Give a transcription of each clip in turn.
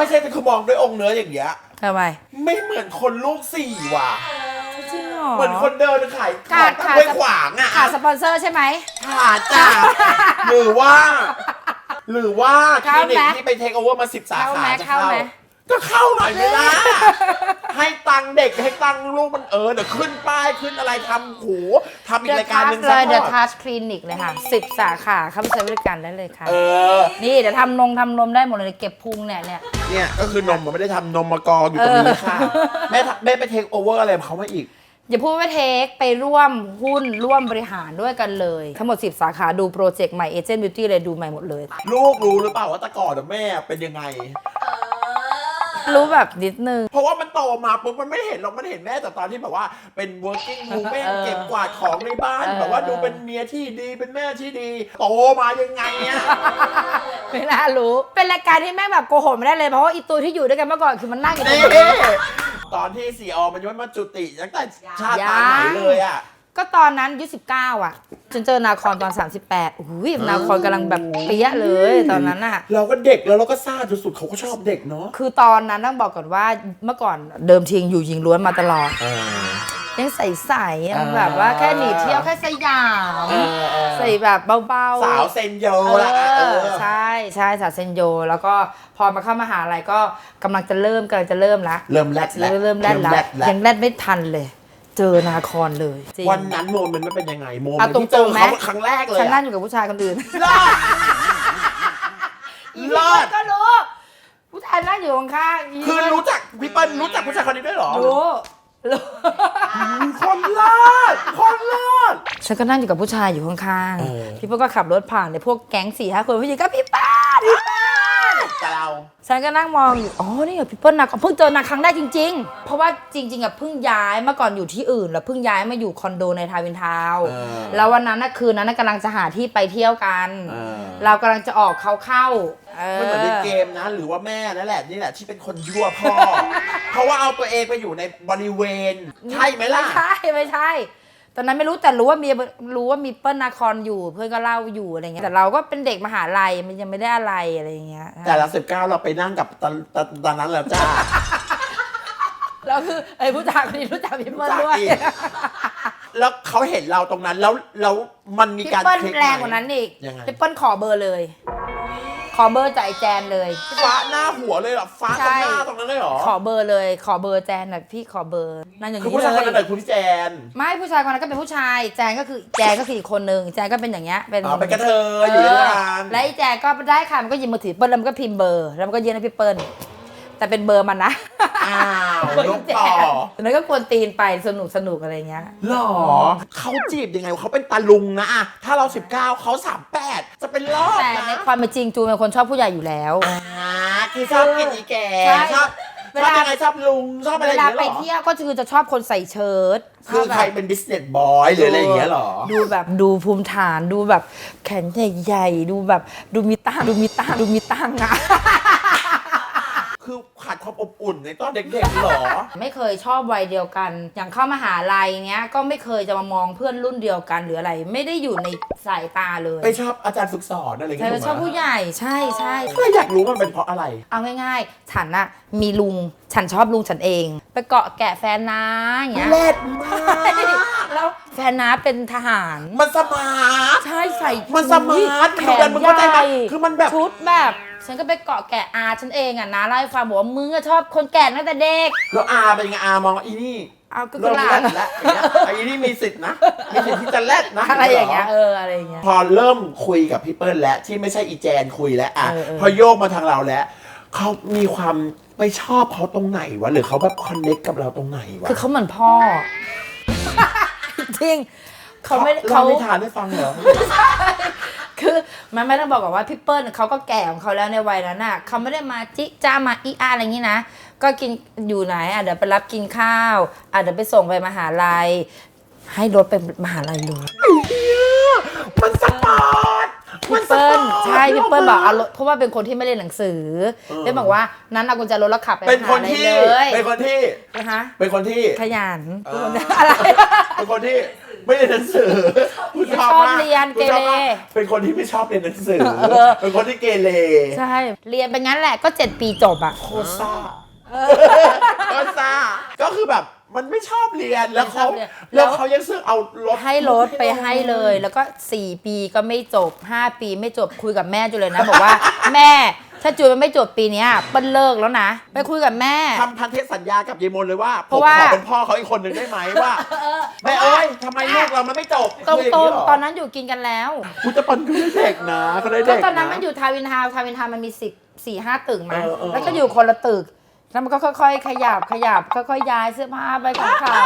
ไม่ใช่เป็นขมองด้วยองค์เนื้ออย่างเงี้ย ทำไมไม่เหมือนคนลูกสี่ว่ะ จริงเหรอเหมือนคนเดินขายขขาองดตั้งขาดไว้ขวางอะขาดสปอนเซอร์ใช่ไหม ขาดจ้ะหรือว่า หรือว่าคเข้าลินิไหกมที่ไปเทคโอเวอร์มาสิบสาเข้าขาไหมจะเข้าเข้าไหม ก็เข้าหน่อยไหมล่ะให้ตังค์เด็กให้ตังค์ลูกมันเออเดี๋ยวขึ้นป้ายขึ้นอะไรทำหูทำอีกเดอะรายการทัหชนึ่งเลสักยหเดน่อะอยทัชคลินิกเลยค่ะสิบสาขาเข้าไปใช้บริการได้เลยค่ะ เออ นี่เดี๋ยวทำนงทำนมได้หมดเลยเก็บพุงเนี่ยเนี่ย เนี่ยก็คือนมมันไม่ได้ทำนมมากองอยู่ตรงนี้ค่ะแม่ทำแม่ไปเทคโอเวอร์อะไรของเขามาอีก อย่าพูดว่าเทคไปร่วมหุ้นร่วมบริหารด้วยกันเลย ทั้งหมด 10 สาขาดูโปรเจกต์ใหม่เอเจนต์บิวตี้เลยดูใหม่หมดเลย ลูกรู้หรือเปล่าว่าแต่ก่อนอะแม่เป็นยังไง รู้แบบนิดนึง เพราะว่ามันโตมาปุ๊บมันไม่เห็นหรอกมันเห็นแม่แต่ตอนที่แบบว่าเป็น working woman เออเก็บกวาดของในบ้านเออ แบบว่าดูเป็นเมียที่ดีเป็นแม่ที่ดี โตมายังไงเนี่ยไม่น่ารู้ เป็นรายการที่แม่งแบบโกหกไม่ได้เลยเพราะว่าอีตัวที่อยู่ด้วยกันเมื่อก่อนคือมันนั่งอยู่ตรงนี่นี้ ตอนที่ซีออมันย้อนมาจุติตั้งแต่ชาติยังปางไหนเลยอะ ก็ตอนนั้นอายุ19อะจนเจอนาคอนตอน 38โอ้โหนาคอนกำลังแบบเปี้ยเลยตอนนั้นอะ เราก็เด็กแล้วเราก็ซ่าสุดๆเขาก็ชอบเด็กเนาะคือตอนนั้นต้องบอกก่อนว่าเมื่อก่อนเดิมทียังอยู่ยิงล้วนมาตลอดเออยังใสๆยังอ่าแบบว่าแค่หนีเที่ยวแค่สยามเออเออใส่แบบเบาๆ สาวเซนโยเอละเอออใช่ใช่สาวเซนโย แล้วก็พอมาเข้ามหาลัยก็กำลังจะเริ่มกำลังจะเริ่มละเริ่มแรดแล้วเริ่มแรดละเริ่มแรดแล้วยังแรดไม่ทันเลย เจอนาคอนเลยจริงวันนั้นโมเมนต์มันเป็นยังไงโมเมนเอาต์ตรงๆที่เจอไหมเขาครั้งแรกเลยฉันอะนั่งอยู่กับผู้ชายคนอื่นรอดรอดก็รู้ผู้ชายนั่งอยู่ข้างๆคือรู้จักพี่เปิ้ลรู้จักผู้ชายคนนี้ด้วยเหรอรู้รู้คนรอดคนรอดฉันก็นั่งอยู่กับผู้ชายอยู่ข้างเออๆพี่เปิ้ลก็ขับรถผ่านในพวกแก๊งสี่ห้าคนผู้หญิงก็พี่เป้านพี่เป้า นแต่เรา ฉันก็นั่งมองอยู่ อ๋อ นี่เหรอพี่เปิ้ลนะเพิ่งเจอนาครั้งแรกจริง ๆ เพราะว่าจริง ๆอะเพิ่งย้ายเมื่อก่อนอยู่ที่อื่น แล้วเพิ่งย้ายมาอยู่คอนโดในทาวน์วินทาวน์เออแล้ววันนั้นน่ะคืนนั้นน่ะกำลังจะหาที่ไปเที่ยวกัน เออ เรากำลังจะออกเขาเข้าเออไม่เหมือนในเกมนะ หรือว่าแม่นั่นแหละนี่แหละที่เป็นคนยั่วพ่อ เพราะว่าเอาตัวเองไปอยู่ในบริเวณ ใช่ไหมล่ะ ไม่ใช่ ไม่ใช่ ตอนนั้นไม่รู้แต่รู้ว่ามีรู้ว่ามีเปิ้ลนาคอนอยู่เพื่อนก็เล่าอยู่อะไรเงี้ยแต่เราก็เป็นเด็กมหาลัยมันยังไม่ได้อะไรอะไรอย่างเงี้ยแต่ละสิบเก้าเราไปนั่งกับตอนตอนตอนนั้นแล้วจ้าแล้วคือไอ้ผู้ชายคนนี้รู้จักพี่เปิ้ลด้วยรู้จักอีกแล้วเขาเห็นเราตรงนั้นแล้วแล้วมันมีพี่การเปิ้ลคลิกแรงไหมกว่านั้นอีกยังไงพี่เปิ้ลขอเบอร์เลยข อเบอร์จากไอ้แจนเลย ฟ้าหน้าหัวเลยเหรอฟ้าตรงหน้าตรงนั้นเลยเหรอขอเบอร์เลย ขอเบอร์แจนหน่อยพี่ขอเบอร์นั่นอย่างคือนี้ผู้ชายคนนั้นเลไหนยคุณพี่แจนไม่ผู้ชายคนนั้นก็เป็นผู้ชายแจนก็คือแจนก็คืออีกคนนึงแจนก็เป็นอย่างเงี้ยเป็น อ๋อเป็นกระเทยอยู่ด้วยกันแล้วไอ้แจนก็ได้ค่ะมันก็หยิบมือถือเปิ้ลแล้วมันก็พิมพ์เบอร์ แล้วมันก็ยื่นให้พี่เปิ้ลแต่เป็นเบอร์มันนะ อ้าวเบอร์ยอีกแจต่อนแล้วก็กวนตีนไปสนุกสนุกอะไรเงี้ย หรอเขาจีบยังไงเขาเป็นตาลุงนะอะถ้าเรา 19 เขา 38 จะเป็นรอบแต่นะในความเป็นจริงจูเป็นคนชอบผู้ใหญ่อยู่แล้ว อ่าคือชอบกินอีแก่ใช่ชอบเวชอบลา ยังไงชอบลุงชอบอะไรเวอย่างลาเงี้ยไปเหรอเที่ยวก็คือจะชอบคนใส่เชิ้ตคือใครชบแบบเป็น business boy หรืออะไรอย่างเงี้ยเหรอ ดูแบบดูภูมิฐานดูแบบแขนใหญ่ๆดูแบบดูมีตังค์ดูมีตังค์ดูมีตังค์อะ คือขาดความอบอุ่นในตอนเด็กๆเหรอ ไม่เคยชอบวัยเดียวกัน อย่างเข้ามหาลัยเนี้ย ก็ไม่เคยจะมามองเพื่อนรุ่นเดียวกันหรืออะไร ไม่ได้อยู่ในสายตาเลยไปชอบอาจารย์ฝึกสอนอะไรอย่างแต่เงี้ยชอบผู้ใหญ่ใช่ใช่ ก็อยากรู้มันเป็นเพราะอะไร เอาง่ายๆ ฉันอะมีลุง ฉันชอบลุงฉันเอง ไปเกาะแกะแฟนน้าอย่างเงี้ย เล็ดมาก แล้วแฟนน้าเป็นทหาร มันสมาร์ท ใช่ใส่มันสมาร์ทแขมันดูดันนมึงใหเข้าใจไหมญ่คือมันแบบ ชุดแบบ ฉันก็ไปเกาะแกะอาฉันเองอะนะเล่าให้ฟังบอกว่ามึงอะชอบคนแก่ตั้งแต่เด็ก แล้วอาเป็นยังไงอามองว่าอีนี่เอาก็เริ่มลาแรดแล้วอย่างเงี้ยไอ้นี่มีสิทธิ์นะ มีสิทธิ์ที่จะแรดนะอะไรอย่างเงี้ยเอออะไรอย่างเงี้ย พอเริ่มคุยกับพี่เปิ้ลแล้วที่ไม่ใช่อีแจนคุยแล้วอะเออเออ พอโยกมาทางเราแล้วเขามีความไปชอบเขาตรงไหนวะหรือเขาแบบคอนเน็กกับเราตรงไหนวะคือเขาเหมือนพ่อ จริงเขาไม่ได้เขาเขานิทานให้ฟังเหรอคือมันไม่ต้องบอกก่อนว่าพี่เปิ้ลเขาก็แก่ของเขาแล้วในวัยนั้นน่ะเขาไม่ได้มาจิจ้ามาอีอาอะไรอย่างนี้นะ ก็กินอยู่ไหนอะเดี๋ยวไปรับกินข้าวอะเดี๋ยวไปส่งไปมหาลัย ให้รถไปมหาลัยเลยมันสปอร์ตมั พี่นสเปิ้ปอลร์ตใช่พี่เปิ้ลบอกเอารถเพราะว่าเป็นคนที่ไม่เรียนหนังสือเลยบอกว่านั้นเอากุญแจรถแล้วขับไปเป็นมคนหาลัยที่ เลยเป็นคนที่ นะคะเป็นคนที่ ขยันเอออะไร เป็นคนที่ไม่เรียนหนังสือกูชอบชอบมากเรียนกูชอบมากเกเร เป็นคนที่ไม่ชอบเรียนหนังสือเออเป็นคนที่เกเรใช่เรียนไปงั้นแหละก็เจ็ดปีจบอะ โคตรซ่าโคตรซ่าก็คือแบบ มันไม่ชอบเรียนแล้วเขาไม่ชอบเรียนแล้แล้ววเขายังซื้อเอารถให้รถไปให้เลย แล้วก็ 4 ปีก็ไม่จบ 5 ปีไม่จบคุยกับแม่จูเลยนะ บอกว่า แม่ถ้าจูมันไม่จบปีเนี้ยเปิ้ลเลิกแล้วนะ ไปคุยกับแม่ ทำพันธสัญญากับยายมนเลยว่าเพผมราะว่า ขอเป็นพ่อเขาอีกคนหนึ่งได้ไหมว่าแม่เอ้ยทำไมลูกเรามันไม่จบตรงคือตรงย่าเหตอนนั้นอยู่กินกันแล้วกูจะปันก็ได้เด็กนะก็ได้ก็เด็ก ตอนนั้นนะมันอยู่ทาวินทาวน์ทาวินทาวน์มันมีสิบสี่ห้าตึกมาเออเออ แล้วก็อยู่คนละตึก แล้วมันก็ค่อยๆ ขยับขยับค่อยๆย้ายเสื้อผ้าไปของเขา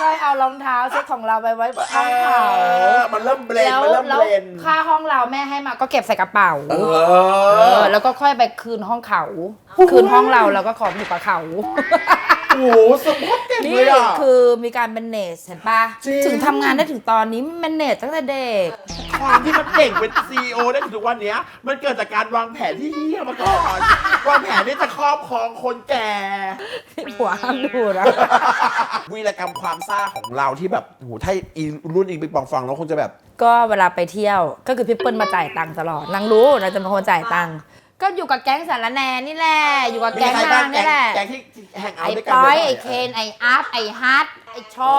ค่อยๆเอารองเท้าเซ็ตของเราไปไว้ข้างเขาเออมันเริ่มเบรนแล้วมันเริ่มแล้วเบรนค่าห้องเราแม่ให้มาก็เก็บใส่กระเป๋าเอเอออ แล้วก็ค่อยไปคืนห้องเขา คืนห้องเราเราก็ขออยู่กับเขา โอ้โหสมโคตรเก่งนี่เลยอะ คือมีการเป็นเนสเห็นปะจริง ถึงทำงานได้ถึงตอนนี้มันเนสตั้งแต่เด็ก ความที่มันเก่งเป็นซีอได้ถึงทุกวันเนี้ย มันเกิดจากการวางแผนที่เฮี้ยมาก่อนวางแผนที่จะครอบครองคนแก่ หัวห้ามดูนะ วีรกรรมความซ่าของเราที่แบบโหถ้าอีรุ่นอีปิงปองฟังแล้วคงจะแบบ ก็เวลาไปเที่ยวก็คือพี่เปิ้ลมาจ่ายตังค์ตลอดนางรู้นางจะเป็นคนจ่ายตังค์ ก็อยู่กับแก๊งสารแหนนี่แหละ อยู่กับมีแก๊งใครนาบ้างงนี่แหละ แก๊งที่แห่งเอาไอ้ท์ด้วยกันป้อย บ่ๆไอ้เคน ไอ้อัพ ไอ้ฮัท ไอ้ชอ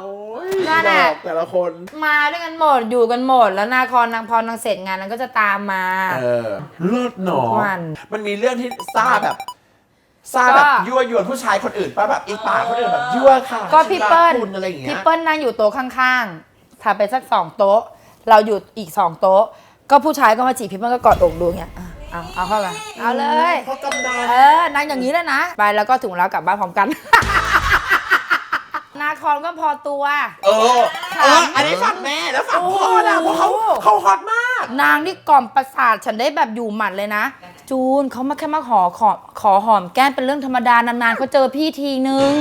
โอ้ยนั่นน่ะ ดอกแต่ละคน มาด้วยกันหมด อยู่กันหมด แล้วนาคอนนางพรนางเสร็จงานนางก็จะตามมา เออเลิศหนอทุกวัน มันมีเรื่องที่ซ่าแบบซ่าก็แบบยั่วยวนผู้ชายคนอื่นป่ะแบบอีกป่าคนอื่นแบบยั่วค่ะก็พี่เปิ้ลรัคุณอะไรอย่างเงี้พี่ย เปิ้ลนั่งอยู่โต๊ะข้างๆถ้าไปสักสองโต๊ะ เราอยู่อีกสองโต๊ะ ก็ผู้ชายก็มาจีบพี่เปิ้ลก็กอดอกดูอย่างเงี้ยอะ เอาเอาเข้ามาเอาเลยเพราะกำนันเออนางอย่างนี้แล้วนะ ไปแล้วก็ถึงเวลากลับบ้านพร้อมกัน นาคอนก็พอตัว เออเอออันนี้ฝั่งแม่แล้วฝั่งพ่อนะเพราะเขาโอ้เขาฮอตมาก นางนี่กล่อมประสาทฉันได้แบบอยู่หมัดเลยนะ จูนเขามาแค่มาขอขอขอหอมแก้มเป็นเรื่องธรรมดานานๆเขาเจอพี่ทีนึง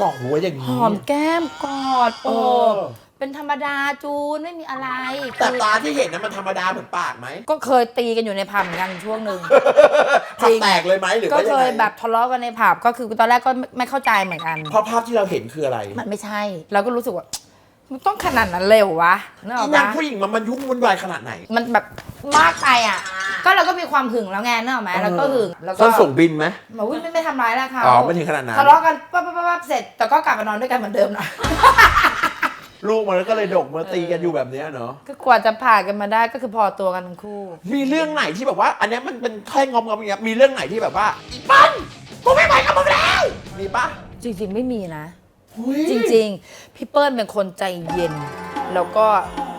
กอกหัวอย่างหนี้อมแก้มกอดโอเออบ เป็นธรรมดาจูนไม่มีอะไรแต่คือตาที่เห็นนั้นมันธรรมดาเหมือนปากไหมก็เคยตีกันอยู่ในผับเหมือนกันช่วงหนึ่ง จผัริกง แตกเลยไหมหรือก็ว่าเคยังยไงแบบทะเลาะกันในผับก็คือตอนแรกก็ไม่ไม่เข้าใจเหมือนกัน เพราะภาพที่เราเห็นคืออะไรมันไม่ใช่ เราก็รู้สึกว่า มันต้องขนาดนั้นเลยเหรอวะนึกออีอกนางปะผู้หญิงมันมันยุ่งวุ่นวายขนาดไหน มันแบบมากไปอะ ก็เราก็มีความหึงแล้วไงนึกออกไหมแล้วก็หึงแล้วก็ส้นส่งบินไหมมาวิ่งไม่ไม่ทำร้ายแล้วเขาอ๋อไม่ถึงขนาดนั้น ทะเลาะกันปั๊บปั๊บปั๊บปั๊บเสร็จแต่ก็กลับมานอนด้วยกันเหมือนเดิมนะ ลูกมันก็เลยดกมาตีกันอยู่แบบเนี้ยเนาะก็กว่าจะผ่านกันมาได้ก็คือพอตัวกันทั้งคู่ มีเรื่องไหนที่แบบว่า อันเนี้ยมันเป็นแค่งอมๆอย่างเงี้ยมีเรื่องไหนที่แบบว่าอีปันกูไม่ไหวกับมึงแล้วมีปะจริงๆไม่มีนะ อุ๊ย จริงๆ พี่เปิ้ลเป็นคนใจเย็น แล้วก็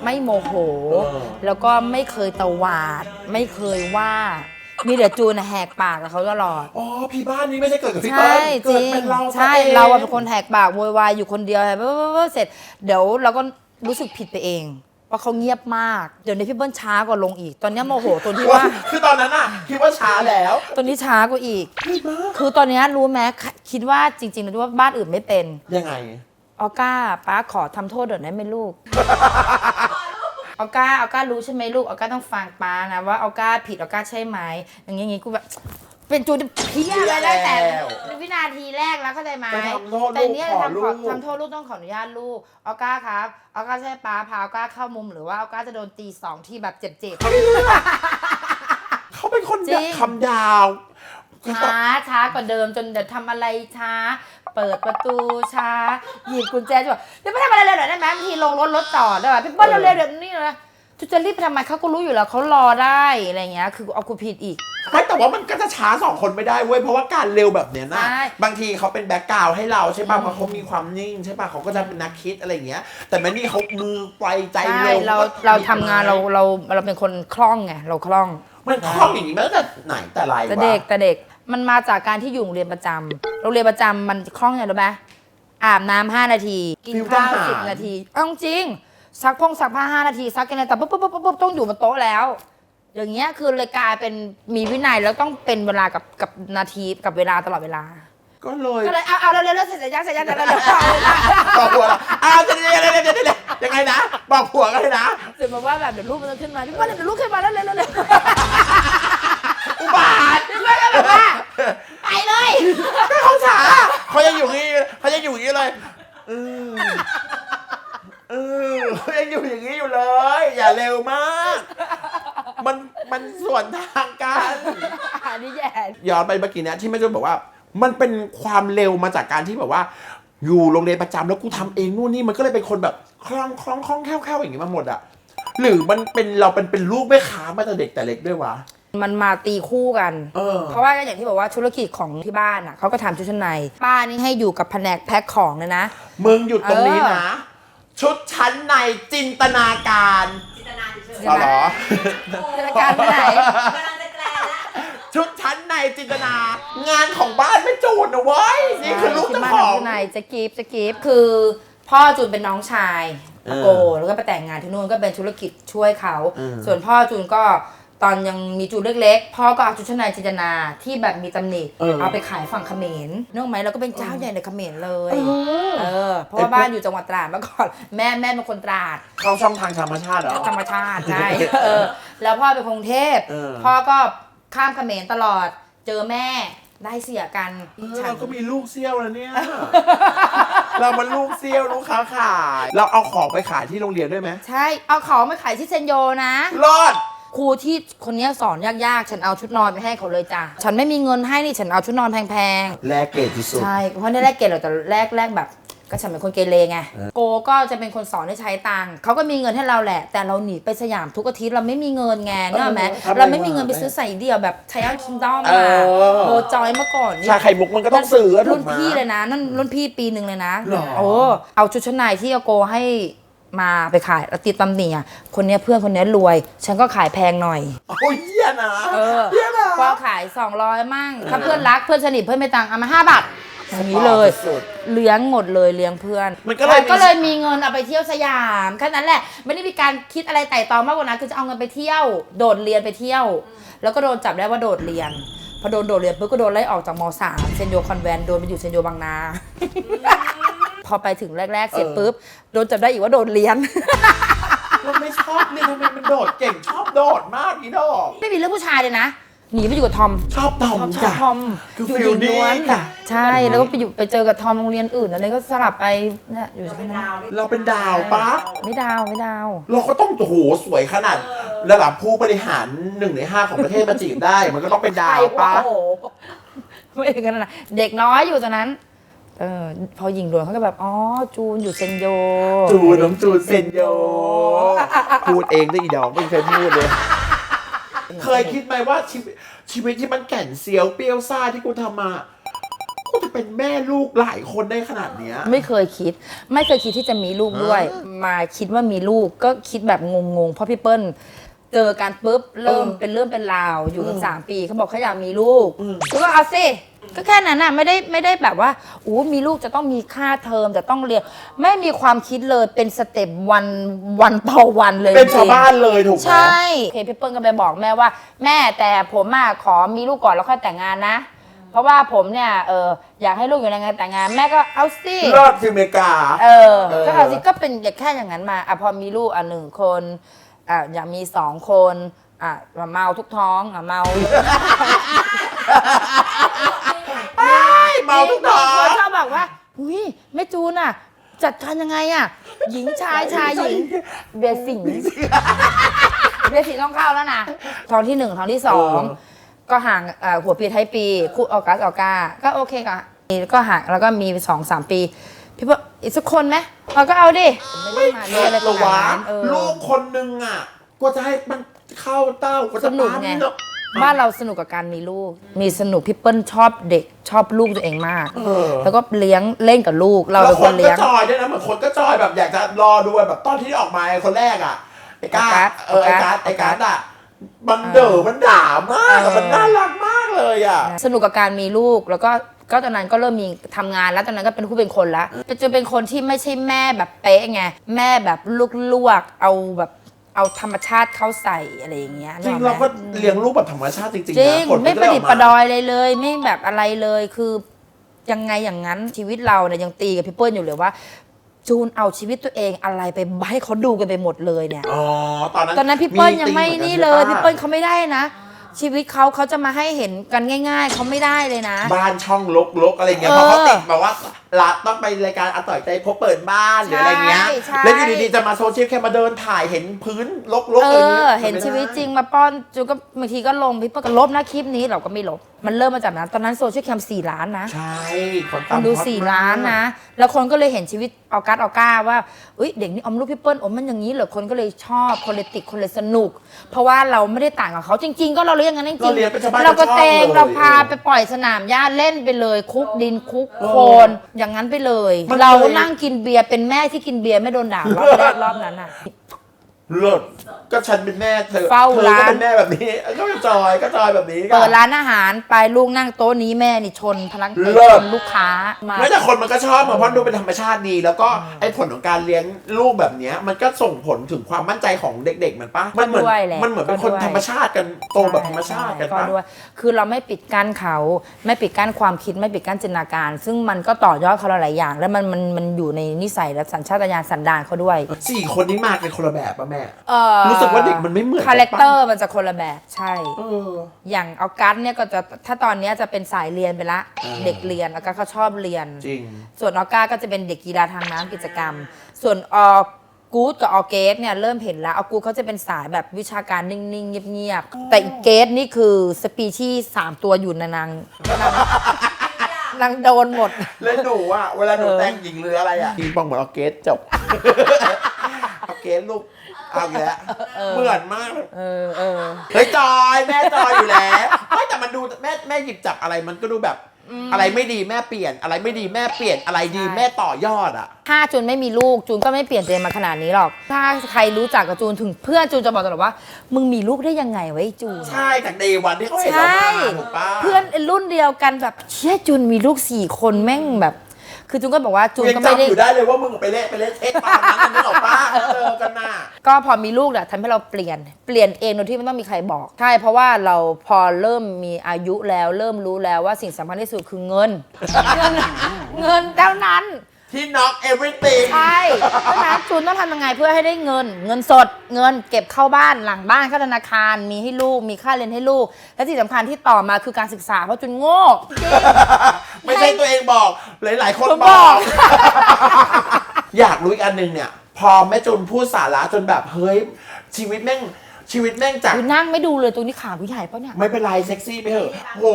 ไม่โมโห เออ แล้วก็ไม่เคยตวาด ไม่เคยว่า มีแต่จูนน่ะแหกปากกับเขาตลอด อ๋อพี่บ้านนี้ไม่ใช่เกิดกับพี่ใช่เปิ้ลจเกิดริงเป็นเราใช่ซะอง เราอะเป็นคนแหกปากโวยวายอยู่คนเดียวแบบเสร็จ เดี๋ยวเราก็รู้สึกผิดไปเองเพราะเขาเงียบมาก เดี๋ยวนี้พี่เบิ้ลช้ากว่าลงอีก ตอนนี้โมโหตัวที่ว่า คือตอนนั้นอะคิดว่าช้าแล้วตอนนี้ช้ากว่าอีก พี่บ้าคือตอนนี้รู้ไหมคิดว่าจริงๆแล้วว่าบ้านอื่นไม่เป็นยังไง ออก้าป้าขอทำโทษเดี๋ยวได้ไหมลูก ออก้าออก้ารู้ใช่ไหมลูกออก้าต้องฟังป้านะว่าออก้าผิดออก้าใช่ไหมอย่างงี้อย่างงี้กูแบบเป็นจูนเพี้ยเลยตั้งแต่วินาทีแรกแล้วเข้าใจไหมไปทำโทษแต่ลูกเนี่ยขอทำลูขอกทำโทษลูกต้องขออนุญาตลูกออก้าครับออก้าใช่ป้าพาออก้าเข้ามุมหรือว่าออก้าจะโดนตีสองที่แบบเจ็บเขาเป็นคนจริงคำดาวๆ ช้าช้ากว่าเดิมจนเดี๋ยวทำอะไรช้า เปิดประตูช้า หยิบกุญแจจะบอกเดี๋ยวไม่ทำอะไรเลยหน่อยได้ไหมบางทีลงรถรถจอดได้ป่ะพี่เปิ้ลเร็วๆเดี๋ยวนี้เลยทุจะรีบไปทำไมเขาก็รู้อยู่แล้วเขารอได้อะไรเงี้ย คือเอากูผิดอีก ไม่แต่ว่ามันก็จะช้าสองคนไม่ได้เว้ยเพราะว่าการเร็วแบบเนี้ยนะใช่ บางทีเขาเป็นแบ็กกราวให้เราใช่ป่ะเพราะเขามีความนิ่งใช่ป่ะเขาก็จะเป็นนักคิดอะไรอย่างเงี้ย แต่แม่นี่เขามือไวใจใช่เร็วเราก็เราทำงานเราเราเราเป็นคนคล่องไงเราคล่องมันคล่องอย่างนี้มาตั้งแต่ไหนแต่ไรวะแต่เด็กแต่เด็ก มันมาจากการที่อยู่โรงเรียนประจำโรงเรียนประจำมันคล่องไงรู้ไหมอาบน้ำห้านาที กินข้าวสิบนาทีเอาจริงซักพงซักผ้าห้านาทีซักกันเลยแต่ปุ๊บปุ๊บปุ๊บปุ๊บต้องอยู่บนโต๊ะแล้ว อย่างเงี้ยคือเลยกลายเป็นมีวินัยแล้วต้องเป็นเวลากับกับนาทีกับเวลาตลอดเวลา ก็เลยก็เลยเอาเอาเร็วๆเร็วๆเสร็จยังเสร็จยังเร็วๆเร็วบอกผัวละอ้าวเดี๋ยวเดี๋ยวเดี๋ยวเดี๋ยวเดี๋ยวยังไงนะ บอกผัวกันเลยนะๆเสร็จมาว่าแบบเดี๋ยวลูกมันจะขึ้นมาพี่ว่าเดี๋ยวลูกขึ้นมาแล้วเร็วๆเร็ว อุบาทๆพี่ว่าแบบว่า ไปเลยไม่เขาช้าเขายังอยู่อย่างงี้เขายังอยู่อย่างงี้เลยอืมอือยู่อย่างนี้อยู่เลย อย่าเร็วมาก มันมันส่วนทางกัน อันนี้แย่ย้อนไปเมื่อกี้เนี้ยที่แม่จุนบอกว่า มันเป็นความเร็วมาจากการที่แบบว่า อยู่โรงเรียนประจำแล้วกูทำเองนู่นนี่มันก็เลยเป็นคนแบบคล่องคล่องคล่องแคล่วแคล่วอย่างนี้มาหมดอะหรือมันเป็นเราเป็นเป็นลูกแม่ค้ามาแต่เด็กแต่เล็กด้วยวะ มันมาตีคู่กัน เออ เพราะว่าก็อย่างที่บอกว่าธุรกิจของที่บ้านอะเขาก็ทำชุดชั้นใน ป้านี่ให้อยู่กับแผนกแพ็คของเลยนะ มึงหยุดตรงนี้เออนะ ชุดชั้นในจินตนาการจินตนาเฉยเอาเหรอ จินตนาการไปไหนๆกำลังจะแกลแล้ว ชุดชั้นในจินตนา งานของบ้านไม่จูดนะเว้ยนี่คือลูกที่เจ้าบ้านของทำชุดในจะกีบจะกีบคือ พ่อจูนเป็นน้องชายเออโกแล้วก็ไปแต่งงานที่นู่นก็เป็นธุรกิจช่วยเขาเออส่วนพ่อจูนก็ ตอนยังมีจูนเล็กๆพ่อก็เอาชุดชั้นในจินตนาที่แบบมีตำหนิเออเอาไปขายฝั่งเขมรนึกออกไหมเราก็เป็นเจ้าใหญ่ในเขมรเลยเออเออเพราะว่าบ้านอยู่จังหวัดตราดเมื่อก่อนแม่แม่เป็นคนตราด เข้าช่องทางธรรมชาติเหรอ ธรรมชาติใช่ เออ แล้วพ่อเป็นกรุงเทพ เออ พ่อก็ข้ามเขมรตลอด เจอแม่ได้เสียกันฉันเราก็มีลูกเซี่ยวแล้วเนี่ย เรามันลูกเซี่ยวลูกค้าขาย เราเอาของไปขายที่โรงเรียนด้วยไหมใช่ เอาของมาขายที่เซนโยนะ รอด ครูที่คนเนี้ยสอนยากๆ ฉันเอาชุดนอนไปให้เขาเลยจ้ะ ฉันไม่มีเงินให้นี่ฉันเอาชุดนอนแพงแลกเกรดที่สุดๆใช่ เพราะในแรกเกรดเราแต่แรกแรกแบบ ก็ฉันเป็นคนเกเรไง โกก็จะเป็นคนสอนให้ใช้ตังค์เขาก็มีเงินให้เราแหละ แต่เราหนีไปสยามทุกอาทิตย์เราไม่มีเงินไงเนกอะไหมเออทำไงเราไม่มีเงินไปซื้อใส่เดี่ยวแบบไทอัลคิงดอมเอมาอ โบจอยเมื่อก่อนนี่ ชาไข่มุกมันก็ต้องซื้อถูรุ่กนไหม พี่เลยนะนั่นรุ่นพี่ปีหนึ่งเลยนะหรอ โอ้เอาชุดชั้นในที่อาโกให้ มาไปขายแล้วติดตำหนิอะคนเนี้ยเพื่อนคนเนี้ยรวย ฉันก็ขายแพงหน่อย โอ้ยเยี่ยนะเออเยี่ยนะก็ขาย 200 มั่งถ้าเพื่อนรักเพื่อนสนิทเพื่อนไม่ตังค์เอามา5บาทอย่างนี้เลย สุด เลี้ยงหมดเลยเลี้ยงเพื่อนมันก็เลยมีก็เลยมีเงินเอาไปเที่ยวสยามแค่นั้นแหละ ไม่ได้มีการคิดอะไรไต่ตองมากกว่านั้นคือจะเอาเงินไปเที่ยว โดดเรียนไปเที่ยว แล้วก็โดนจับได้ว่าโดดเรียน พอโดนโดดเรียนปุ๊บก็โดนไล่ออกจากม .3 เซนโยคอนแวนต์โดนไปอยู่เซนโยบางนาพ อไปถึงแรก ๆ เสร็จปุ๊บโดนจับได้อีกว่าโดดเรียนเราไม่ชอบเนี่ยทำไมมันโดดเก่งชอบโดดมากอีดอก ไม่มีเรื่องผู้ชายเลยนะหนีไปอยู่กับทอมชอบตอมชอบจ้ะทอมคืออยู่ฟิลหญิงล้วนนี้ค่ะ ใช่แล้วก็ไปอยู่ไปเจอกับทอมโรงเรียนอื่นอะไรก็สลับไปเนี่ยอยู่เราที่เป็นนั่นดาวเราเป็นดาวปะไม่ดาวไม่ดาว เราก็ต้องโอ้โหสวยขนาดระดับผู้บริหารหนึ่งในห้าของประเทศมาจีบได้ มันก็ต้องเป็นดาวปะโอ้โหไม่ถึงขนาดนั้นเด็กน้อยอยู่ตอนนั้น เออพอหญิงล้วนเขาก็แบบ อ๋อ จูนอยู่เซนโย จูนน้องจูนเซนโย พูดเองได้อีดอกไม่เคยพูดเลย เคยคิดไหมว่าชีวิตชีวิตที่มันแก่นเซียวเปรี้ยวซ่าที่กูทำมากูจะเป็นแม่ลูกหลายคนได้ขนาดเนี้ย ไม่เคยคิด ไม่เคยคิดที่จะมีลูกด้วย มาคิดว่ามีลูกก็คิดแบบงงๆ เพราะพี่เปิ้ลเจอกันปุ๊บเริ่มเออเป็นเรื่องเป็นราวอยู่กันสามปีเขาบอกเขาอยากมีลูกอืมกูก็เอาสิ ก็แค่นั้นน่ะไม่ได้ไม่ได้แบบว่าอู้มีลูกจะต้องมีค่าเทอมจะต้องเรียนไม่มีความคิดเลยเป็นสเต็ปวันวันต่อวันเลยเป็นชาวจริงๆบ้านเลยถูกไหมใช่โอเคพี่เปิ้ลก็ไปบอกแม่ว่า แม่แต่ผมอะขอมีลูกก่อนแล้วค่อยแต่งงานนะ เพราะว่าผมเนี่ยเอออยากให้ลูกอยู่ในงานแต่งงานแม่ก็เอาสิรอดที่อเมริกา เออ เออ ก็เอาสิก็เป็นแค่อย่างนั้นมาอะพอมีลูกอะหนึ่งคนอะอยากมีสองคน อะเมาทุกท้องอะเมาเมาทุกดอเขากชอบบอกว่าอุ้ยแม่จูนอะ จัดการยังไงอะ หญิงชายชายหญิง เบียร์สิงเบียร์สิงต้องเข้าแล้วนะท้องที่หนึ่งท้องที่สองเออ ก็ห่างเอ่อหัวปีท้ายปีคู่ออกัสออกาก็โอเคก็ก็ห่างแล้วก็มีสองสามปี พี่ว่าอีกสักคนไหมเราก็เอาดิไม่ได้มาเรื่อยอะไรตัขวนาดนั้นเออ ลูกคนนึงอะ กว่าจะให้มันเข้าเต้ากว่าสจะนุกไงปั๊มเนอะบ้านเราสนุกกับการมีลูก มีสนุกพี่เปิ้ลชอบเด็กชอบลูกตัวเองมาก เออแล้วก็เลี้ยงเล่นกับลูกเราแล้เป็วนคคนนก็เลี้ยง จอยด้วยนะเหมือนคนก็จอยแบบอยากจะรอดูแบบตอนที่ออกมาไอ้คนแรกอะไอ้การไอ้การ์ดเออไอ้การ์ดไอ้การ์ดอะมันเด๋อมันด่ามากอะมันน่ารักมากเลยอะ สนุกกับการมีลูกแล้วก็ก็ตอนนั้นก็เริ่มมีทำงานแล้วตอนนั้นก็เป็นผู้เป็นคนแล้วจะเป็นคนที่ไม่ใช่แม่แบบเป๊ะไงแม่แบบลวกๆเอาแบบ เอาธรรมชาติเข้าใส่อะไรอย่างเงี้ยจริงนึเราออก็ไหมเลี้ยงลูกแบบธรรมชาติจริงๆจริงนะผลไม่นปก็ระด้ดิษฐ์กปมาระดอยเลยเลย ไม่แบบอะไรเลยคือยังไงอย่างนั้นชีวิตเราเนี่ยยังตีกับพี่เปิ้ลอยู่เลยว่า จูนเอาชีวิตตัวเองอะไรไปให้เขาดูกันไปหมดเลยเนี่ยอ๋อตอนนั้นตอนนั้นพี่เปิ้ลยังไม่ตีหอกันี่เลยใช่ปะพี่เปิ้ลเขาไม่ได้นะ ชีวิตเขาเขาจะมาให้เห็นกันง่าย ๆ เขาไม่ได้เลยนะ บ้านช่องลกๆอะไรเงี้ยเออเพราะเขาติดแบบว่าละต้องไปรายการอาต่อยใจพบเปิดบ้านหรืออะไรเงี้ยใช่ใช่ แล้วอยู่ดีๆจะมาโซเชียลแค่มาเดินถ่ายเห็นพื้นลกๆเออะไรเงี้อยเห็นชีวิตจริงมาป้อนจูก็บางทีก็ลงพี่เปิ้ลก็ลบนะคลิปนี้เราก็ไม่ลบ มันเริ่มมาจากนั้น ตอนนั้นโซเชียลแคมสี่ล้านนะใช่คนคตามนดูฮอตสี่มก ล้านนะ แล้วคนก็เลยเห็นชีวิตออกัสออก้าว่าเอ้ยเด็กนี่อมลูกพี่เปิ้ลอมมันอย่างนี้เหรอคนก็เลยชอบคนเลยติดคนเลยสนุก เพราะว่าเราไม่ได้ต่างกับเขาจริง ๆ ก็เราเลี้ยงกันจริเรางเรียนเป็นชาวบ้านเราก็ชอบเตงลย เราพาไปปล่อยสนามหญ้าเล่นไปเลยคุกดินคุกโคลนอย่างนั้นไปเลยมันเราเคยนั่งกินเบียร์เป็นแม่ที่กินเบียร์ไม่โดนด่ารอบแรกรอบนั้นอะ เลิศก็ฉันเป็นแม่เธอเฝ้าเธอร้านก็เป็นแม่แบบนี้ก็จอยก็จอยแบบนี้เปิดร้านอาหารไปลูกนั่งโต๊ะนี้แม่นี่ชนพนักงานเลิศ ชนลูกค้ามาแล้วแต่คนมันก็ชอบมาเพราะดูเป็นธรรมชาติดีแล้วก็ไอ้ผลของการเลี้ยงลูกแบบเนี้ยมันก็ส่งผลถึงความมั่นใจของเด็ก ๆ มันปะมันเหมือนก็ด้วยแหละมันเหมือนเป็นคนก็ด้วยธรรมชาติกันโตแบบธรรมชาติกันก็ปะ ด้วย คือเราไม่ปิดกั้นเขาไม่ปิดกั้นความคิดไม่ปิดกั้นจินตนาการ ซึ่งมันก็ต่อยอดเขาหลายๆอย่าง แล้วมันมันมันอยู่ในนิสัยและสัญชาตญาณสันดานเขาด้วย สี่คนนี้มากันคนละแบบปะแม่เอ่อรู้สึกว่าเด็กมันไม่เหมือนกันปะ คาแรคเตอร์มันจะคนละแบบใช่ เออ อย่างออกัสเนี่ยก็จะถ้าตอนเนี้ยจะเป็นสายเรียนไปละ อ่า เด็กเรียนออกัสเขาชอบเรียน จริง ส่วนออก้าก็จะเป็นเด็กกีฬาทางน้ำกิจกรรม ส่วนออกูดกับออเกสเนี่ยเริ่มเห็นแล้วออกูดเขาจะเป็นสายแบบวิชาการนิ่งๆ เงียบๆ แต่อีเกสนี่คือสปีชีส์สามตัวอยู่ในนางนางนางโดนหมดแล้วหนูอะ เวลาหนูเออแต่งหญิงหรืออะไรอะยิงปองเหมือนออร์เกสจบออร์เกส ลูกเอาอีกแล้วเหมือนมาก เออเออ เฮ้ยจอยแม่จอยอยู่แล้วไม่แต่มันดูแม่แม่หยิบจับอะไรมันก็ดูแบบ อะไรไม่ดีแม่เปลี่ยน อะไรไม่ดีแม่เปลี่ยนอะไรดีใช่แม่ต่อยอดอะ ถ้าจูนไม่มีลูกจูนก็ไม่เปลี่ยนตัวเองมาขนาดนี้หรอก ถ้าใครรู้จักกับจูนถึงเพื่อนจูนจะบอกตลอดว่า มึงมีลูกได้ยังไงไวะไอ้จูน ใช่จากเดวันที่เขาเห็นเราใช่ มาถูกปะ เพื่อนรุ่นเดียวกันแบบเชี่ยจูนมีลูกสี่คนแม่งแบบ คือจูนก็บอกว่าจูนยังก็ไม่จำได้ อยู่ได้เลยว่ามึงไปเละไปเละเทะตอนนั้นนึกออกปะเจอกันน่ะ ก็พอมีลูกเนี่ยทำให้เราเปลี่ยนเปลี่ยนเองโดยที่ไม่ต้องมีใครบอกใช่เพราะว่าเราพอเริ่มมีอายุแล้ว เริ่มรู้แล้วว่าสิ่งสำคัญที่สุดคือเงิน เงินเงินเท่านั้น ที่ knock everything ใช่เพราะฉะนั้นจูนต้องทำยังไงเพื่อให้ได้เงิน เงินสดเงินเก็บเข้าบ้านหลังบ้านเข้าธนาคาร มีให้ลูกมีค่าเรียนให้ลูก และที่สำคัญที่ต่อมาคือการศึกษาเพราะจูนโง่จริงไม่ใช่ตัวเองบอก หลาย ๆ คนผมบบออก ก อยากรู้อีกอันหนึ่งเนี่ย พอแม่จุนพูดสาระจนแบบ เฮ้ย ชีวิตแม่ง ชีวิตแม่งจากกูนั่งไม่ดูเลยตรงนี้ขากูใหญ่ปะเนี่ย ไม่เป็นไรเซ็กซี่ไปเถอะ โห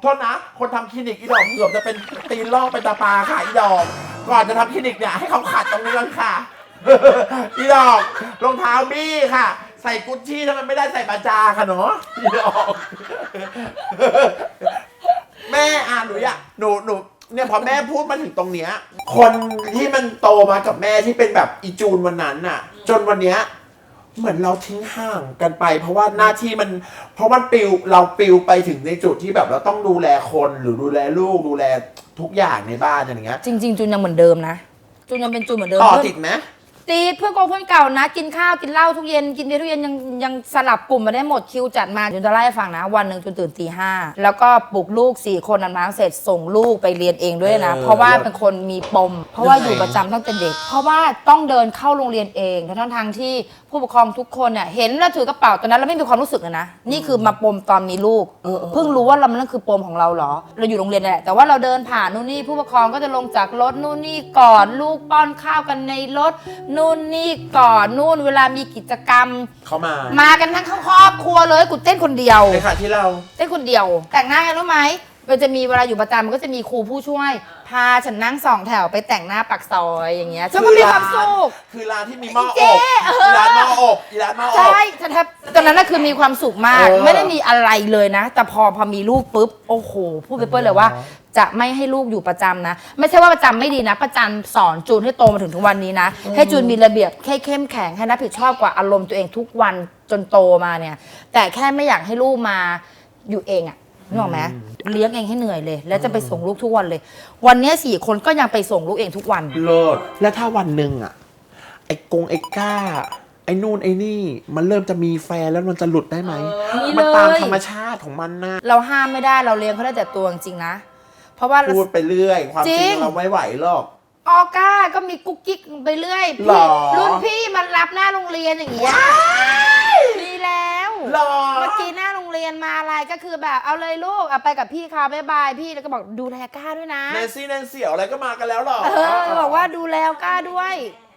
โทษนะ คนทำคลินิกอีดอกเกือบจะเป็นตีนลอกเป็นตาปลาค่ะอีดอกก่อนจะทำคลินิกเนี่ยให้เขาขัดตรงนี้ก่อนค่ะ อีดอกรองเท้าบี้ค่ะ ใส่กุชชี่ทำไมไม่ได้ใส่บาจาค่ะเนาะอีดอกแม่อ่านหนูอยากหนูหนูเนี่ยพอแม่พูดมาถึงตรงเนี้ย คนที่มันโตมากับแม่ที่เป็นแบบอีจูนวันนั้นน่ะ จนวันเนี้ย เหมือนเราทิ้งห่างกันไป เพราะว่าหน้าที่มัน เพราะมันปิวเราปิวไปถึงในจุดที่แบบเราต้องดูแลคนหรือดูแลลูกดูแลทุกอย่างในบ้านอย่างเงี้ยจริง ๆ จูนยังเหมือนเดิมนะจูนยังเป็นจูนเหมือนเดิมต่อเพื่อนติดไหมติดเพื่อนโกเพื่อนเก่านะ กินข้าวกินเหล้าทุกเย็นกินเบียร์ทุกเย็นยังยังสลับกลุ่มมาได้หมดคิวจัดมาจูนจะเล่าให้ฟังนะ วันหนึ่งจูนตื่นตีห้าแล้วก็ปลุกลูกสี่คนอาบน้ำเสร็จส่งลูกไปเรียนเองด้วยนะ เพราะว่าเป็นคนมีปม เพราะว่าอยู่ประจำตั้งแต่เด็ก เพราะว่าต้องเดินเข้าโรงเรียนเองทั้งทางๆที่ผู้ปกครองทุกคนเนี่ยเห็นแล้วถือกระเป๋าตอนนั้นเราไม่มีความรู้สึกเลยนะนี่คือมาปมตอนมีลูกเออเออ เพิ่งรู้ว่าเรามันนั่นคือปมของเราเหรอ เราอยู่โรงเรียนนั่นแหละแต่ว่าเราเดินผ่านนู่นนี่ผู้ปกครองก็จะลงจากรถนู่นนี่ก่อนลูกป้อนข้าวกันในรถนู่นนี่ก่อนนู่นเวลามีกิจกรรม เขามามากันทั้งครอบครัวเลยกูเต้นคนเดียว ในขณะที่เรา เต้นคนเดียว แต่งหน้าไงรู้ไหม มันจะมีเวลาอยู่ประจำมันก็จะมีครูผู้ช่วย พาฉันนั่งสองแถวไปแต่งหน้าปักซอยอย่างเงี้ยฉันก็มีความสุข คือร้านที่มีหม้อเจ๊อบเอออีร้านหม้ออบอีร้านหม้ออบ ใช่ฉันแทบตอนนั้นน่ะคือมีความสุขมาก เออ ไม่ได้มีอะไรเลยนะ แต่พอพอมีลูกปุ๊บ โอ้โห พูดไปเปิ้ลเลยว่า จะไม่ให้ลูกอยู่ประจำนะ ไม่ใช่ว่าประจำไม่ดีนะ ประจำสอนจูนให้โตมาถึงทุกวันนี้นะ ให้จูนมีระเบียบให้เข้มแข็งให้รับผิดชอบกว่าอารมณ์ตัวเองทุกวันจนโตมาเนี่ย แต่แค่ไม่อยากให้ลูกมาอยู่เองอะ นึกออกไหมเลี้ยงเองให้เหนื่อยเลย แล้วจะไปส่งลูกทุกวันเลย วันเนี้ยสี่คนก็ยังไปส่งลูกเองทุกวันเลิศแล้วถ้าวันหนึ่งอะไอ้กงไอ้ก้า ไอ้นู่นไอ้นี่ มันเริ่มจะมีแฟนแล้วมันจะหลุดได้ไหมมีมันตามเลยธรรมชาติของมันนะเราห้ามไม่ได้เราเลี้ยงเขาได้แต่ตัวจริงๆนะ เพราะว่า พูดไปเรื่อย ความจจริริง งเราไม่ไหวหรอก ออก้าก็มีกุ๊กกิ๊กไปเรื่อยหรพี่อรุ่นพี่มันรับหน้าโรงเรียนอย่างเงี้ยมีแล้ว หรอ เมื่อกี้หน้าโร งเรียนมาอะไรก็คือแบบเอาเลยลูกเอาไปกับพี่เขาบ๊ายบายพี่แล้วก็บอกดูแลก้าด้วยนะแนนซี่แนนเสี่ยวอะไรก็มากันแล้วเหรอเออบอกว่าดูแลก้าด้วย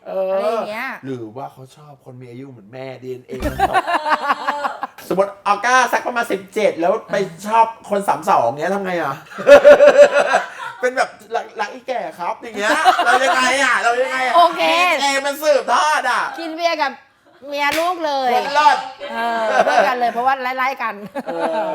เออะไรอย่างเงี้ย หรือว่าเขาชอบคนมีอายุเหมือนแม่ดีเอ็นมันตกสมมติออก้าสักประมาณสิบเจ็ดแล้วไปชอบคนสามสองเงี้ยทำไงอะ เป็นแบบรักรักอีแก่ครับอย่างเงี้ยเรายังไงอะ เรายังไงอะโอเคเอมันสืบทอดอะ กินเบียร์กับ เมียลูกเลยคนรอดเออเพื่อนกันเลยเพราะว่าไล่ๆกัน เอ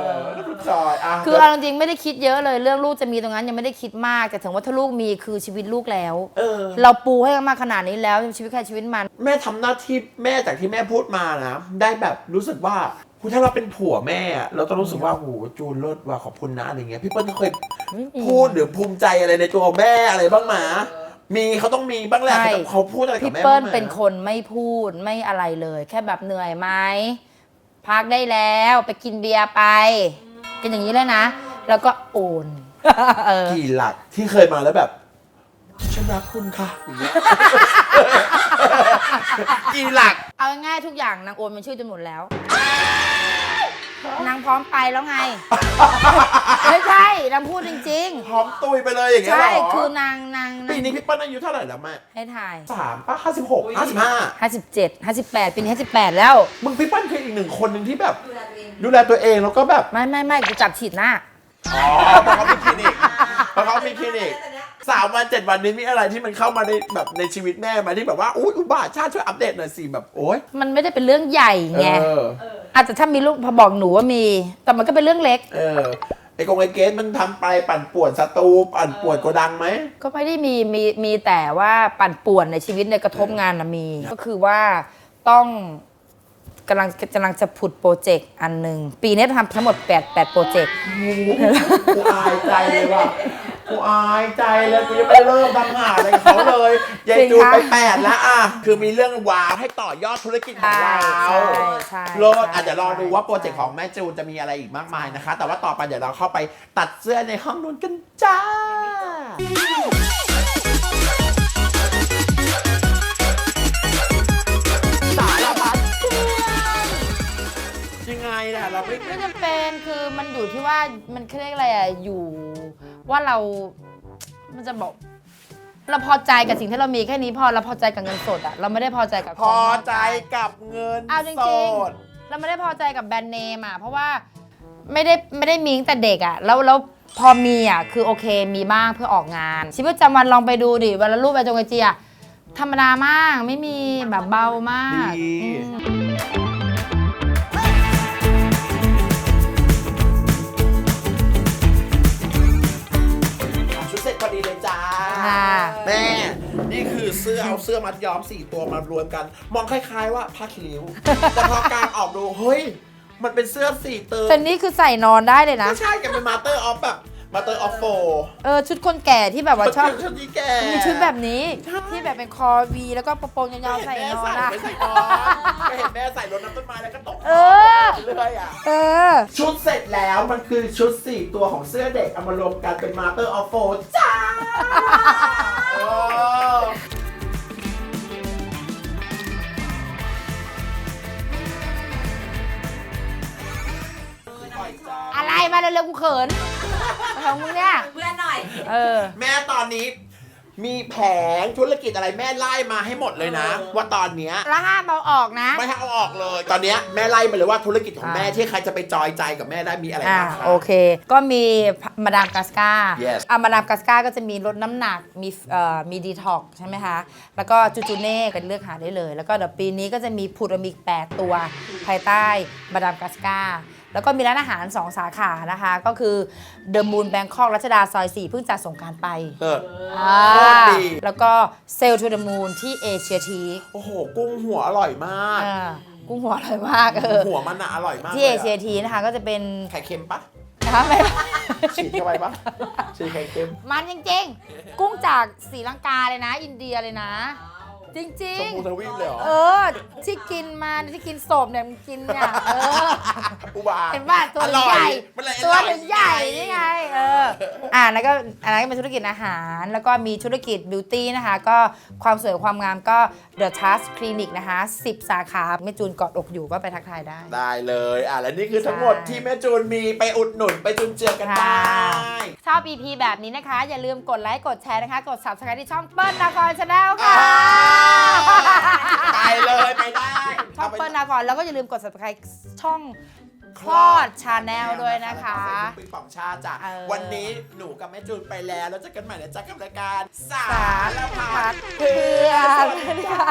อแล้วคุณจอยอะคือเอาจริงๆไม่ได้คิดเยอะเลยเรื่องลูกจะมีตรงนั้นยังไม่ได้คิดมากแต่ถึงว่าถ้าลูกมีคือชีวิตลูกแล้ว เออ เราปูให้กันมาขนาดนี้แล้วชีวิตใครชีวิตมัน แม่ทำหน้าที่แม่จากที่แม่พูดมานะ ได้แบบรู้สึกว่าหูถ้าเราเป็นผัวแม่อะเราต้องรู้สึกว่าโหจูนเลิศว่าขอบคุณนะอะไรเงี้ยพี่เปิ้ลเคยไม่มีพูดหรือภูมิใจอะไรในตัวแม่อะไรบ้างมา มีเขาต้องมีบ้างแหละใช่เขาพูดอะไรกับพี่แม่เปิ้ลบ้างไหมเป็นคนไม่พูดไม่อะไรเลย แค่แบบเหนื่อยไหมพักได้แล้วไปกินเบียร์ไปเป็นอย่างนี้เลยนะ แล้วก็โอนเออกี่หลักที่เคยมาแล้วแบบฉันรักคุณค่ะอย่างเงี้ย กี่หลัก เอาง่ายๆทุกอย่างนางโอนเป็นชื่อจนหมดแล้ว นางพร้อมไปแล้วไง ไม่ใช่นางพูดจริงพร้อมตุยไปเลยอย่างๆ เงี้ยใช่เหรอคือนางนางปีนี้พี่เปิ้ลอายุเท่าไหร่แล้วแม่ให้ถ่าย สามป้าห้าสิบหกห้าสิบห้า57 58ปีนี้58 แล้ว มึงพี่เปิ้ลคืออีกหนึ่งคนหนึ่งที่แบบ ดูแลตัวเองดูแลตัวเองแล้วก็แบบไม่ไม่ไม่กูจับฉีดหน้า อ๋อเพราะเขามีคลินิกเพราะเขามีคลินิกสามวันเจ็ดวันนี้มีอะไรที่มันเข้ามาในแบบในชีวิตแม่ไหมาที่แบบว่าอุ้ยอุบาทชาติช่วยอัปเดตหน่อยสิแบบโอ๊ยมันไม่ได้เป็นเรื่องใหญ่ไง เอออาจจะถ้ามีลูกพอบอกหนูว่ามี แต่มันก็เป็นเรื่องเล็ก เออไอ้กงไอเกสมันทำไปปั่นป่วนศัตรูปั่นป่วนโกดังไหม ก็ไม่ได้มีมีมีแต่ว่าปั่นป่วนในชีวิตในยกระทบงานนะมี ก็คือว่าต้องกำลังกำลังจะผุดโปรเจกต์อันหนึ่งปีนี้ทำทั้งหมด8 8โปรเจกต์ กูอายใจเลยว่ะ กูอายใจเลยกูยังไม่ได้เริ่มทำงานอะไรกับเขาเลยยายจูนไปแปดแล้วอะคือมีเรื่องว้าวให้ต่อยอดธุรกิจของเราใช่ใช่โลดอาจจะรอดูว่าโปรเจกต์ของแม่จูนจะมีอะไรอีกมากมายนะคะ แต่ว่าต่อไปเดี๋ยวเราเข้าไปตัดเสื้อในห้องนู้นกันจ้าสารพัดเสื้อยังไงล่ะเราไม่ ไม่จำเป็นคือมันอยู่ที่ว่ามันเรียกอะไรอะอยู่ ว่าเรา มันจะบอก เราพอใจกับสิ่งที่เรามีแค่นี้พอเราพอใจกับเงินสดอะเราไม่ได้พอใจกับพอใจกับเงินเอาจสริงดๆเราไม่ได้พอใจกับแบรนด์เนมอะเพราะว่าไม่ได้ไม่ได้มีตั้งแต่เด็กอะแล้วแล้วพอมีอะคือโอเคมีบ้างเพื่อออกงาน ชีวิตประจำวันลองไปดูดิเวลารูปไปจงไอจีอะธรรมดามากไม่มีแบบเบามากดี อืม เสื้อเอาเสื้อมัดย้อมสี่ตัวมารวมกัน มองคล้ายๆว่าผ้าคีริ้วแต่พอกางออกดูเฮ้ย มันเป็นเสื้อสี่เติมแต่นี่คือใส่นอนได้เลยนะก็ใช่กันเป็นมาเตอร์ออฟแบบมาเตอร์ออฟโฟเออชุดคนแก่ที่แบบว่าชอบชุดนี้แกมีชุดแบบนี้ใช่ที่แบบเป็นคอวีแล้วก็กระโปรงยาวๆใส่แม่นอนใส่อะไม่ใส่นอนก็เห็นแม่ใส่รถน้ำต้นไม้แล้วก็ตกเออเรื่อยอะเออ ชุดเสร็จแล้วมันคือชุด4ตัวของเสื้อเด็กเอามารวมกันเป็นมาเตอร์ออฟโฟจ้า อยจ้าอะไรมาเร็วๆกูเขินของมึงเนี่ยเพื่อนหน่อย เออ แม่ตอนนี้ มีแผงธุรกิจอะไรแม่ไล่มาให้หมดเลยนะว่าตอนเนี้ยแล้วห้ามเอาออกนะ ไม่ให้เอาออกเลย ตอนเนี้ยแม่ไล่มาเลยว่าธุรกิจของแม่อ่าที่ใครจะไปจอยใจกับแม่ได้มีอะไรอ่าบ้างคะ โอเค ก็มีมาดามกัสกา Yes อ่ามาดามกัสกาก็จะมีลดน้ำหนัก มีเอ่อมีดีท็อกใช่ไหมคะ แล้วก็จูจูเน่ก็เลือกหาได้เลย แล้วก็เดี๋ยวปีนี้ก็จะมีพูดมิก 8 ตัว ภายใต้มาดามกัสกา แล้วก็มีร้านอาหาร 2 สาขานะคะ ก็คือเดอะมูนแบงคอกรัชดาซอย 4 เพิ่งจัดสงกรารไปเออ อ่าโคตรดี แล้วก็เซลทูเดอะมูนที่เอเชียทีโอ้โห กุ้งหัวอร่อยมาก กุ้งหัวอร่อยมากเออหัวมันอะอร่อยมากที่ลเอยเชียทีนะคะก็จะเป็นไข่เค็มปะนะคะไม่ ฉีดเข้าไปปะฉีดไข่เค็ม มันจริงๆ กุ้งจากศรีลังกาเลยนะ อินเดียเลยนะ จริงชมพูทวีปเลยเหรอ ๆ เออ ที่กินมาที่กินศพเนี่ยมันกินเนี่ยเออ อุบาท เห็นป่ะตัวอร่อยใหญ่มันเลยอตัวร่อย ถึงใหญ่นี่ไงเอออ่าแล้วก็อันนั้นก็เป็นธุรกิจอาหาร แล้วก็มีธุรกิจบิวตี้นะคะ ก็ความสวยความงามก็ The Touch Clinic นะคะ 10 สาขาแม่จูนกอดอกอยู่ก็ไปทักทายได้ ได้เลยอะและนี่คือทั้งหมดใช่ที่แม่จูนมีไปอุดหนุนไปจุนเจือกันได้ชอบ EP แบบนี้นะคะ อย่าลืมกดไลค์ กดแชร์นะคะ กด subscribe ที่ช่องเปิ้ลนาครชาแนลค่ะไปเลยไปได้ช่องเปิ้ลนาครแล้วก็อย่าลืมกด subscribe ช่องคลอดชาแนลด้วยนะคะปิงปองชาจ้ะเออ วันนี้หนูกับแม่จูนไปแล้วแล้วเจอกันใหม่นะจ๊ะกับรายการสาสารรพัพัดดเพื่เพื่ออนนสวัสดีค่ะ